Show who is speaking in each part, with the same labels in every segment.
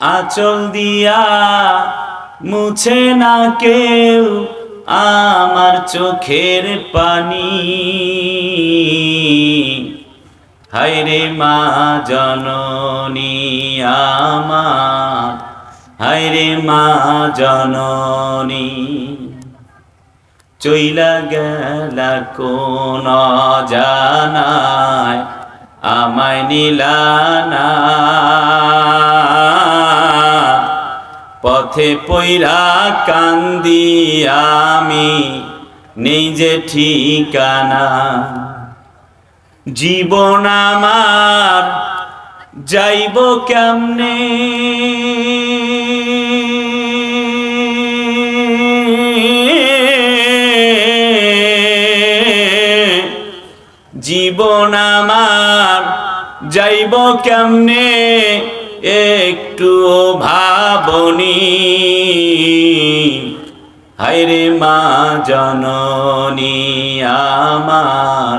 Speaker 1: আচল দিয়া মুছে না কেউ আমার চোখের পানি। হায়রে মা জননী আমার, হায়রে মা জননী। চইলা গেলা কোন জানায় আমায় নিলানা পথে পইরা কান্দি আমি নিজে ঠিকানা। জীবন আমার যাইব কেমনে? যাইব কেমনে? একটু ভাবনি। হায়রে মা জননী আমার,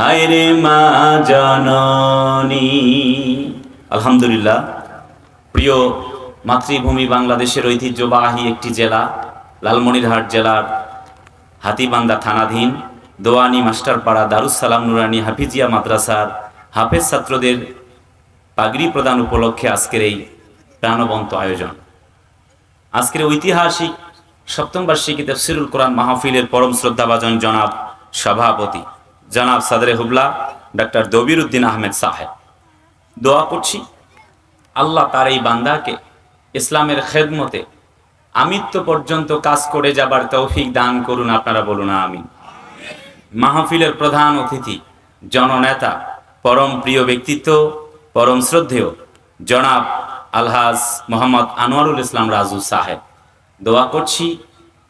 Speaker 1: হায়রে মা জননী। আলহামদুলিল্লাহ, প্রিয় মাতৃভূমি বাংলাদেশের ঐতিহ্যবাহী একটি জেলা, লালমনিরহাট জেলার হাতিবান্দা থানাধীন দোয়ানি মাস্টারপাড়া দারুসালাম নুরানি হাফিজিয়া মাদ্রাসার হাফেজ ছাত্রদের পাগড়ি প্রদান উপলক্ষে আজকের এই প্রাণবন্ত আয়োজন। আজকের ঐতিহাসিক সপ্তম বার্ষিকী তফসিরুল কোরআন মাহফিলের পরম শ্রদ্ধাভাজন জনাব সভাপতি জনাব সাদরে হুবলা, ডাক্তার দবির উদ্দিন আহমেদ সাহেব। দোয়া করছি আল্লাহ তার এই বান্দাকে ইসলামের খেদমতে আমিত্ব পর্যন্ত কাজ করে যাবার তৌফিক দান করুন, আপনারা বলুন আমি মাহফিলের প্রধান অতিথি, জননেতা পরম প্রিয় ব্যক্তিত্ব, পরম শ্রদ্ধেয় জনাব আলহাজ মোহাম্মদ আনোয়ারুল ইসলাম রাজু সাহেব। দোয়া করছি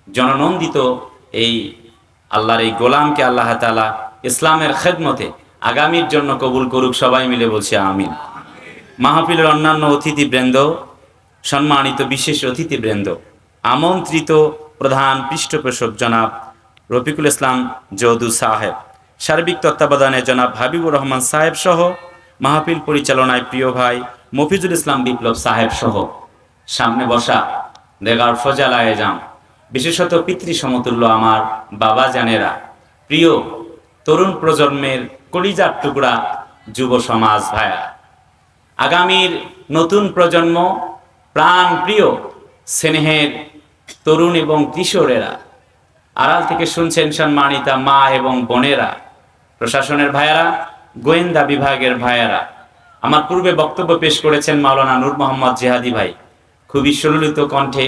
Speaker 1: জননন্দিত এই আল্লাহর এই গোলামকে আল্লাহ তালা ইসলামের খেদমতে আগামীর জন্য কবুল করুক, সবাই মিলে বলছে আমিন। মাহফিলের অন্যান্য অতিথিবৃন্দ, সম্মানিত বিশেষ অতিথিবৃন্দ, আমন্ত্রিত প্রধান পৃষ্ঠপোষক জনাব রফিকুল ইসলাম জৌদু সাহেব। সার্বিক তত্ত্বাবধানে জনাব হাবিবুর রহমান সাহেব সহ মাহফিল পরিচালনায় প্রিয় ভাই মফিজুল ইসলাম বিপ্লব সাহেব সহ। সামনে বসা, দেগার ফজাল আয়েজাম বিশেষত পিতৃ সমতুল্য আমার বাবা জানেরা। প্রিয় তরুণ প্রজন্মের কলিজার টুকরা যুব সমাজ ভাইয়া। আগামীর নতুন প্রজন্ম প্রাণ প্রিয় স্নেহের তরুণ এবং কিশোরেরা। আড়াল থেকে শুনছেন সম্মানিতা মা এবং বোনেরা। প্রশাসনের ভাইয়ারা, গোয়েন্দা বিভাগের ভাইয়ারা, আমার পূর্বে বক্তব্য পেশ করেছেন মাওলানা নূর মোহাম্মদ জেহাদি ভাই। খুবই সুললিত কণ্ঠে,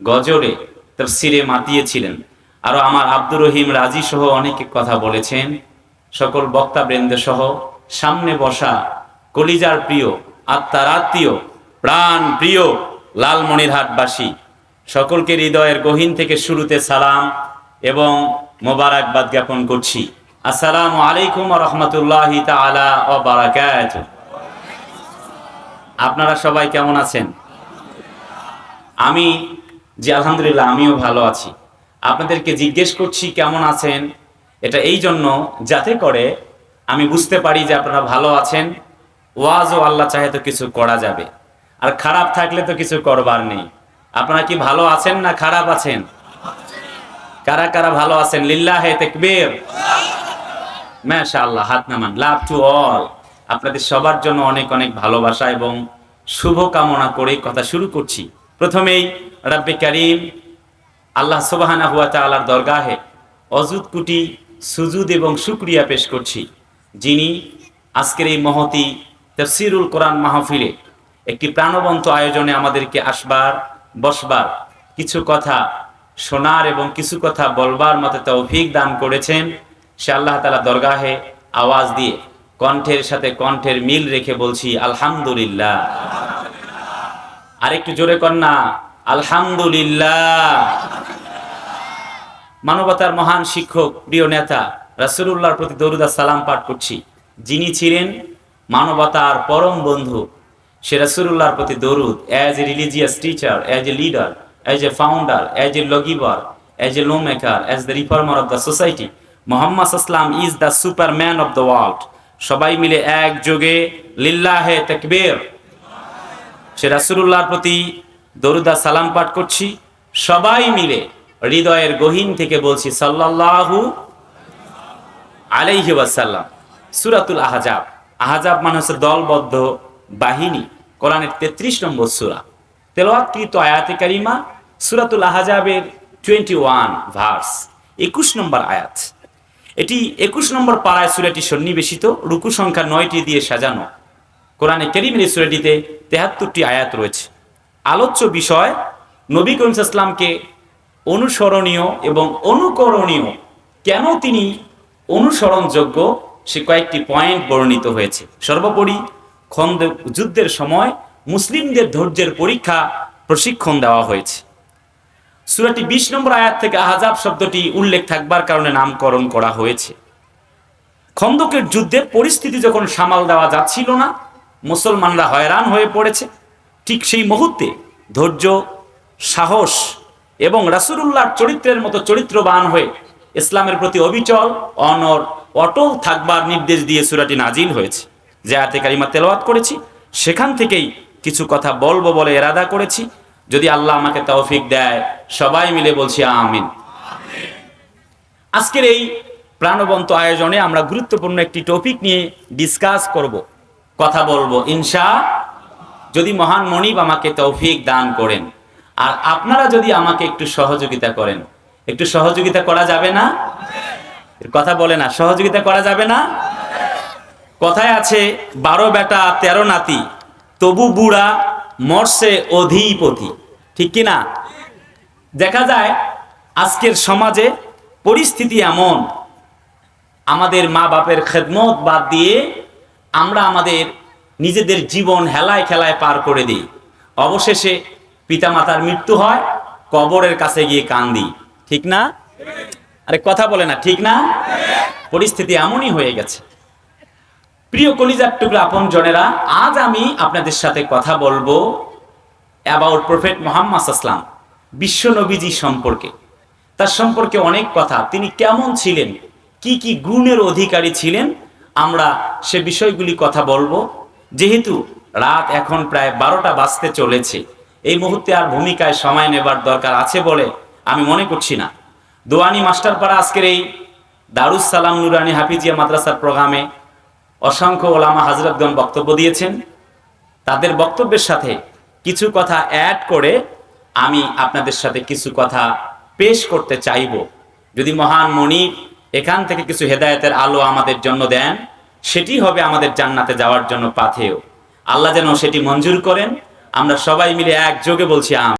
Speaker 1: গজরে, তফসিরে মাতিয়েছিলেন। আরও আমার আব্দুর রহিম রাজি সহ অনেকে কথা বলেছেন। সকল বক্তাবৃন্দ সহ সামনে বসা কলিজার প্রিয় আত্মার আত্মীয় প্রাণ প্রিয় লালমনিরহাটবাসী, সকলকে হৃদয়ের গহীন থেকে শুরুতে সালাম এবং মোবারকবাদ জ্ঞাপন করছি। আসসালামু আলাইকুম রহমতুল্লাহ তালা ও আপনারা সবাই কেমন আছেন? আমি যে আলহামদুলিল্লাহ, আমিও ভালো আছি। আপনাদেরকে জিজ্ঞেস করছি কেমন আছেন? এটা এই জন্য যাতে করে আমি বুঝতে পারি যে আপনারা ভালো আছেন। ওয়াজ ও আল্লাহ চাহে তো কিছু করা যাবে। আর খারাপ থাকলে তো কিছু করবার নেই। আপনারা কি ভালো আছেন না খারাপ আছেন? কারা কারা ভালো আছেন? লিল্লাহ তেকবীর। ম্যাশা আল্লাহ হাত নামান। লাভ টু অল আপনাদের সবার জন্য অনেক অনেক ভালোবাসা এবং শুভ কামনা করে কথা শুরু করছি। প্রথমেই রাব্বে করিম, আল্লাহ সুবাহানা হুয়া তালার দরগাহে অজুদ কুটি সুজুদ এবং শুক্রিয়া পেশ করছি, যিনি আজকের এই মহতি তফসিরুল কোরআন মাহফিলে একটি প্রাণবন্ত আয়োজনে আমাদেরকে আসবার, বসবার, কিছু কথা শোনার এবং কিছু কথা বলবার মতো তৌফিক দান করেছেন। সে আল্লাহ তালা দরগাহে আওয়াজ দিয়ে কণ্ঠের সাথে কণ্ঠের মিল রেখে বলছি, আলহামদুলিল্লাহ। আরেকটু জোরে না, আলহামদুলিল্লাহ। মানবতার মহান শিক্ষক, প্রিয় নেতা, রাসূলুল্লাহর প্রতি দরুদা সালাম পাঠ করছি। যিনি ছিলেন মানবতার পরম বন্ধু, সে রাসূলুল্লাহর প্রতি দরুদ as a religious teacher as a leader as a founder as a lawgiver as a law maker as the reformer of the society Muhammad Islam is the superman of the world সবাই মিলে এক একযোগে লিল্লাহে তাকবীর। সে রাসূলুল্লাহর প্রতি দরুদা সালাম পাঠ করছি। সবাই মিলে হৃদয়ের গহীন থেকে বলছি সাল্লাল্লাহু আলাইহি ওয়াসাল্লাম। সূরাতুল আহজাব। আহজাব মানে হচ্ছে দলবদ্ধ বাহিনী। কোরআনের তেত্রিশ নম্বর সুরা। তেলাওয়াতকৃত আয়াতে কারিমা, সুরাতুল আহজাবের টোয়েন্টি ওয়ান ভার্স একুশ নম্বর আয়াত। এটি একুশ নম্বর পাড়ায় সূরাটি সন্নিবেশিত, রুকু সংখ্যা নয়টি দিয়ে সাজানো। কোরআনে কেরিমের সূরাটিতে তেহাত্তরটি আয়াত রয়েছে। আলোচ্য বিষয়, নবী করিম ইসলামকে অনুসরণীয় এবং অনুকরণীয় কেন তিনি অনুসরণযোগ্য, সে কয়েকটি পয়েন্ট বর্ণিত হয়েছে। সর্বোপরি, খন্দ, যুদ্ধের সময় মুসলিমদের ধৈর্যের পরীক্ষা প্রশিক্ষণ দেওয়া হয়েছে। সুরাটি বিশ নম্বর আয়াত থেকে আহাজাব শব্দটি উল্লেখ থাকবার কারণে নামকরণ করা হয়েছে। খন্দকের যুদ্ধে পরিস্থিতি যখন সামাল দেওয়া যাচ্ছিল না, মুসলমানরা হয়রান হয়ে পড়েছে। ঠিক সেই মুহূর্তে ধৈর্য, সাহস এবং রাসূলুল্লাহর চরিত্রের মতো চরিত্রবান হয়ে ইসলামের প্রতি অবিচল, অনর, অটল থাকবার নির্দেশ দিয়ে সুরাটি নাজিল হয়েছে। যে আয়াতে কারিমা তেলাওয়াত করেছি, সেখান থেকেই কিছু কথা বলব বলে এরাদা করেছি। যদি আল্লাহ আমাকে তৌফিক দেয়, সবাই মিলে বলছি আমিন। আজকের এই প্রাণবন্ত আয়োজনে আমরা গুরুত্বপূর্ণ একটি টপিক নিয়ে ডিসকাস করব। কথা বলব, ইনশা, যদি মহান মনিব আমাকে তৌফিক দান করেন, আর আপনারা যদি আমাকে একটু সহযোগিতা করেন, একটু সহযোগিতা করা যাবে না? কথা বলে না, সহযোগিতা করা যাবে না? কথায় আছে, বারো বেটা, তেরো নাতি, তবু বুড়া মরসে অধিপতি। ঠিক কি না দেখা যায়, আজকের সমাজে পরিস্থিতি এমন। আমাদের মা বাপের খেদমত বাদ দিয়ে আমরা আমাদের নিজেদের জীবন হেলায় খেলায় পার করে দিই। অবশেষে পিতামাতার মৃত্যু হয়, কবরের কাছে গিয়ে কান্দি। ঠিক না? আরে কথা বলে না, ঠিক না? পরিস্থিতি এমনই হয়ে গেছে। প্রিয় কলিজার টুকরা আপন জনেরা, আজ আমি আপনাদের সাথে কথা বলব অ্যাবাউট প্রফেট মোহাম্মদ আসলাম বিশ্ব নবীজি সম্পর্কে। তার সম্পর্কে অনেক কথা। তিনি কেমন ছিলেন? কি কি গুণের অধিকারী ছিলেন? আমরা সে বিষয়গুলি কথা বলব। যেহেতু রাত এখন প্রায় বারোটা বাজতে চলেছে, এই মুহূর্তে আর ভূমিকায় সময় নেবার দরকার আছে বলে আমি মনে করছি না। দোয়ানি মাস্টারপাড়া আজকের এই দারুস সালাম নুরানি হাফিজিয়া মাদ্রাসার প্রোগ্রামে অসংখ্য ওলামা হাজরতগণ বক্তব্য দিয়েছেন। তাদের বক্তব্যের সাথে কিছু কথা অ্যাড করে আমি আপনাদের সাথে কিছু কথা পেশ করতে চাইব। যদি মহান মনির এখান থেকে কিছু হেদায়েতের আলো আমাদের জন্য দেন, সেটি হবে আমাদের জান্নাতে যাওয়ার জন্য পাথেয়। আল্লাহ যেন সেটি মঞ্জুর করেন। আমরা সবাই মিলে একযোগে বলছি আম